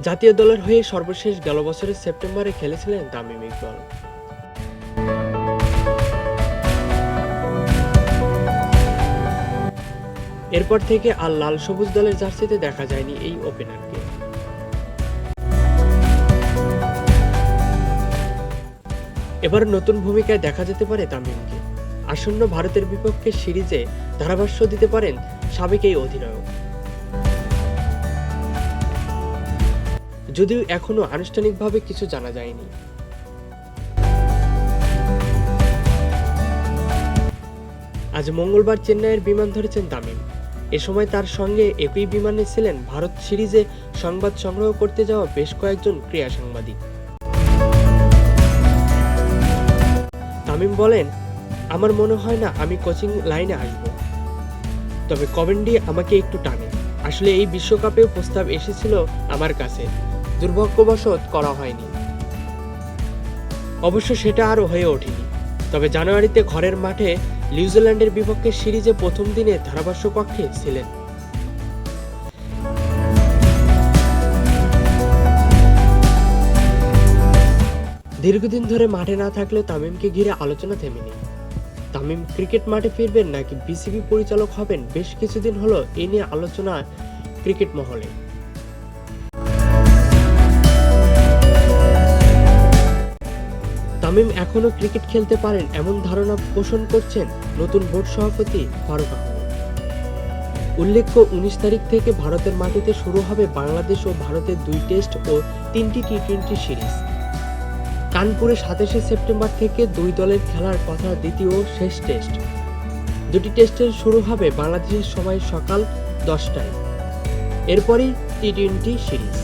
জাতীয় দলের হয়ে সর্বশেষ গেল বছরের সেপ্টেম্বরে খেলেছিলেন তামিম ইকবাল। এরপর থেকে আর লাল সবুজ দলের জার্সিতে দেখা যায়নি এই ওপেনারকে। এবার নতুন ভূমিকায় দেখা যেতে পারে তামিমকে। আসন্ন ভারতের বিপক্ষে সিরিজে ধারাভাষ্য দিতে পারেন সাবেক এই অধিনায়ক। যদিও এখনও আনুষ্ঠানিকভাবে কিছু জানা যায়নি। আজ মঙ্গলবার চেন্নাইয়ের বিমান ধরেছেন তামিম। এ সময় তার সঙ্গে একই বিমানে ছিলেন ভারত সিরিজে সংবাদ সংগ্রহ করতে যাওয়া বেশ কয়েকজন ক্রীড়া সাংবাদিক। তামিম বলেন, আমার মনে হয় না আমি কোচিং লাইনে আসব। তবে কমেন্ডি আমাকে একটু টানে। আসলে এই বিশ্বকাপেও প্রস্তাব এসেছিল আমার কাছে। দুর্ভাগ্যবশত করা হয়নি। অবশ্য সেটা আরও হয়ে ওঠেনি। তবে জানুয়ারিতে ঘরের মাঠে নিউজিল্যান্ডের বিপক্ষে সিরিজে প্রথম দিনে ধারাভাষ্য কক্ষে ছিলেন। দীর্ঘদিন ধরে মাঠে না থাকলে তামিমকে ঘিরে আলোচনা থেমেনি। তামিম ক্রিকেট মাঠে ফিরবেন নাকি বিসিবি পরিচালক হবেন বেশ কিছুদিন হলো এ নিয়ে আলোচনা ক্রিকেট মহলে। তামিম এখনও ক্রিকেট খেলতে পারেন এমন ধারণা পোষণ করছেন নতুন বোর্ড সভাপতি ফারুক আহমেদ। উল্লেখ্য, উনিশ তারিখ থেকে ভারতের মাটিতে শুরু হবে বাংলাদেশ ও ভারতের দুই টেস্ট ও তিনটি টি টোয়েন্টি সিরিজ। কানপুরে সাতাশে সেপ্টেম্বর থেকে দুই দলের খেলার কথা দ্বিতীয় ও শেষ টেস্ট। দুটি টেস্টের শুরু হবে বাংলাদেশের সময় সকাল দশটায়। এরপরই টি টোয়েন্টি সিরিজ।